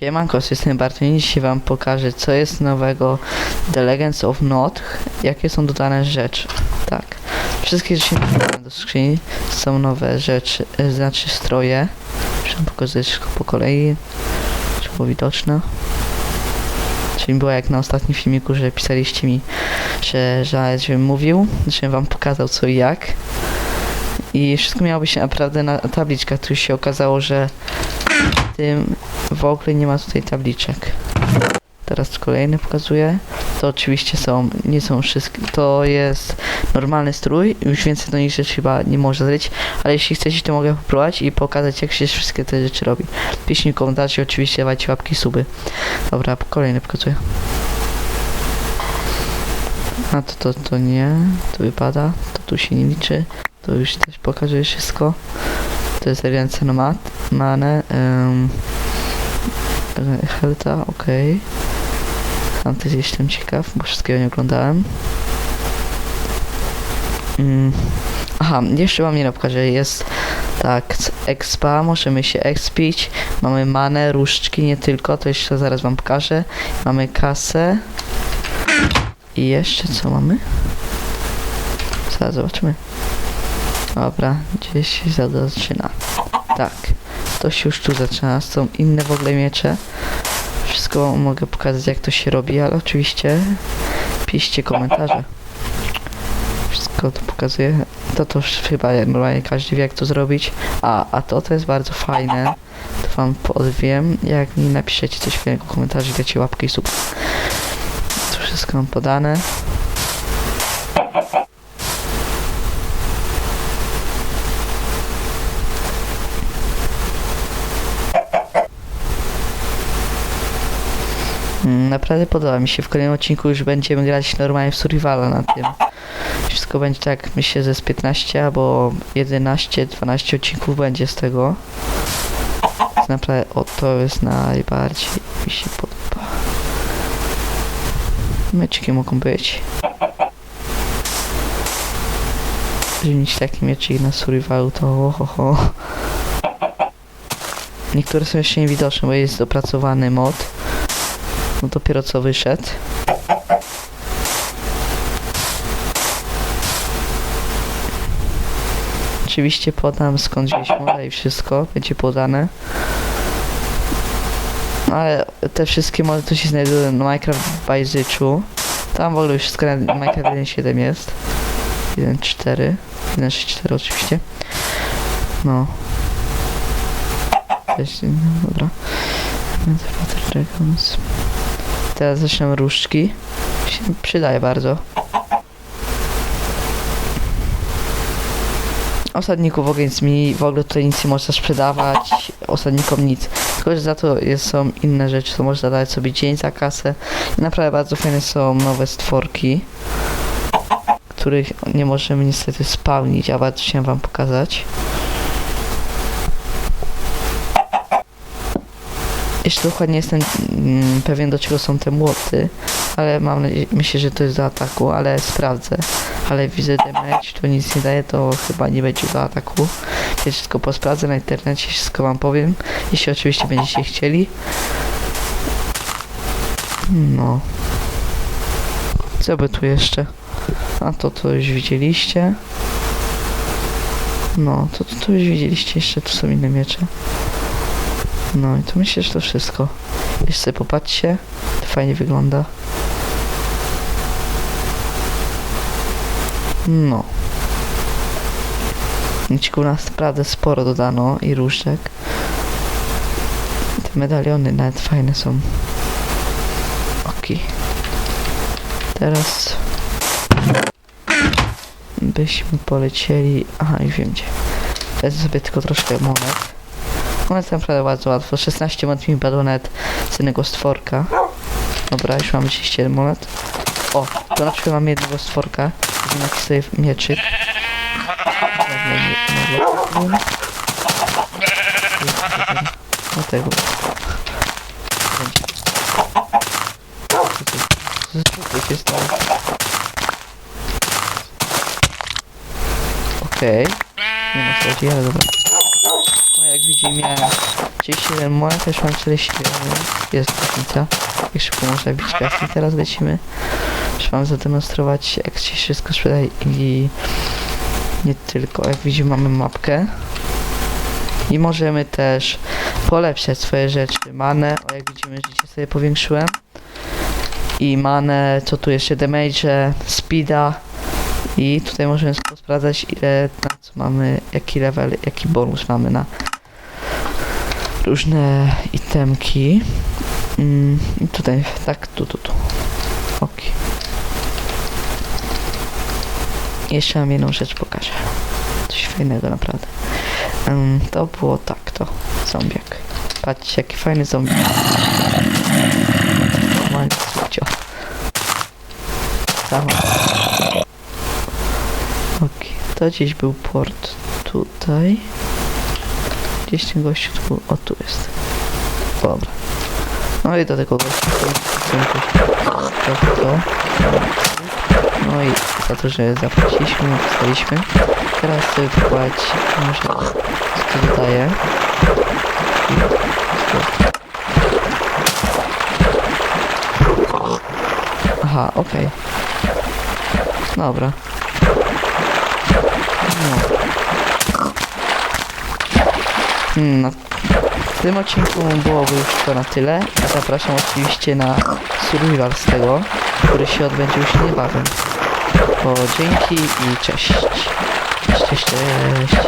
Siemanko, jestem Bartmin, dzisiaj wam pokażę co jest nowego The Legends of Not, jakie są dodane rzeczy. Tak, wszystkie rzeczy do skrzyni są nowe rzeczy, e, znaczy stroje. Muszę pokazać wszystko po kolei, żeby było widoczne. Czyli było jak na ostatnim filmiku, że pisaliście mi, że że żebym mówił, żebym wam pokazał co i jak. I wszystko miało być naprawdę na tabliczkach, tu się okazało, że tym w ogóle nie ma tutaj tabliczek. Teraz kolejny pokazuję. To oczywiście są, nie są wszystkie, to jest normalny strój, już więcej do nich rzeczy chyba nie można zrobić, ale jeśli chcecie to mogę popróbować i pokazać jak się wszystkie te rzeczy robi. Mi komentarze oczywiście dawajcie łapki suby. Dobra, kolejny pokazuję. A to, to, to nie, to wypada, to tu się nie liczy, to już też pokażę wszystko. To jest ręce na mat, manę, um, Helta, okej. Tam też jestem ciekaw, bo wszystkiego nie oglądałem. Mm. Aha, jeszcze wam nie pokażę, jest tak, expa, możemy się expić, mamy manę, różdżki, nie tylko, to jeszcze zaraz wam pokażę. Mamy kasę i jeszcze co mamy? Zaraz zobaczymy. Dobra, gdzieś się zaczyna. Tak, to się już tu zaczyna. Są inne w ogóle miecze. Wszystko mogę pokazać jak to się robi, ale oczywiście piszcie komentarze. Wszystko to pokazuję. To to chyba normalnie każdy wie jak to zrobić. A, a to to jest bardzo fajne. To wam podwiem. Jak mi napiszecie coś w komentarzu, dacie łapkę i sub. To wszystko mam podane. Mm, Naprawdę podoba mi się. W kolejnym odcinku już będziemy grać normalnie w survivala na tym. Wszystko będzie tak, myślę, że z 15 albo 11, 12 odcinków będzie z tego. Więc Naprawdę o to jest najbardziej mi się podoba. Meczki mogą być. Żeby mieć taki mieczyk na survivalu to ho, ho, ho. Niektóre są jeszcze niewidoczne, bo jest dopracowany mod. No dopiero co wyszedł. Oczywiście podam skąd wziąć moda i wszystko będzie podane. No Ale te wszystkie mody to się znajdują na Minecraft Bajzyczu. Tam w ogóle już wszystko na Minecraft 1.7 jest. 1.4. 1.6.4 oczywiście. No. Cześć, no, dobra. Dragons. Teraz zaczynam różdżki. Się przydaje bardzo. Osadników ogień mi w ogóle tutaj nic nie można sprzedawać. Osadnikom nic. Tylko, że za to jest, są inne rzeczy, co można dać sobie dzień za kasę. I naprawdę bardzo fajne są nowe stworki. Których nie możemy niestety spełnić, a bardzo chciałem wam pokazać. Jeszcze dokładnie jestem mm, pewien do czego są te młoty, ale mam nadzieję, myślę, że to jest do ataku, ale sprawdzę. Ale widzę damage, to nic nie daje, to chyba nie będzie do ataku. Więc wszystko posprawdzę na internecie, wszystko wam powiem, jeśli oczywiście będziecie chcieli. No. Co by tu jeszcze? A to to już widzieliście. No, to, to, to już widzieliście, jeszcze tu są inne miecze. No i to myślę, że to wszystko. Jeszcze sobie popatrzcie, to fajnie wygląda. No. Niczku nas naprawdę sporo dodano i różdżek. Te medaliony nawet fajne są. Oki. Teraz byśmy polecieli. Aha, już wiem gdzie. Wezmę sobie tylko troszkę monet. Monet naprawdę bardzo łatwo. 16 monet mi padło nawet z jednego stworka. Dobra, już mamy 31 monet. O, to na przykład mam jednego stworka. Jakiś sobie mieczyk. No tego. Co się stało? Okej. Nie ma chodzi, ale dobra. Widzimy miałem 37 moja też mam 47. Jest różnica. Jak szybko można bić piaski. Teraz lecimy. Muszę wam zademonstrować jak się wszystko sprzedaje i nie tylko. Jak widzimy mamy mapkę. I możemy też polepszać swoje rzeczy. Manę, o jak widzimy życie sobie powiększyłem. I manę, co tu jeszcze, damage, speeda. I tutaj możemy sprawdzać ile na co mamy, jaki level, jaki bonus mamy na różne itemki. Mm, tutaj, tak, tu, tu, tu. Ok. Jeszcze mam jedną rzecz pokażę. Coś fajnego naprawdę. Ym, to było tak, to. Zombiak. Patrzcie, jaki fajny zombiak. Normalnie. Sama. Ok, to gdzieś był port tutaj. Gdzieś ten gościu tu. O, tu jest. Dobra. No i do tego gościa to, to. No i za to, że zapłaciliśmy, dostaliśmy. Teraz sobie wpłać może co to dodaje. Aha, okej. Dobra. No. No. W tym odcinku byłoby już to na tyle. Zapraszam oczywiście na survival z tego, który się odbędzie już niebawem. To dzięki i. Cześć, cześć, cześć.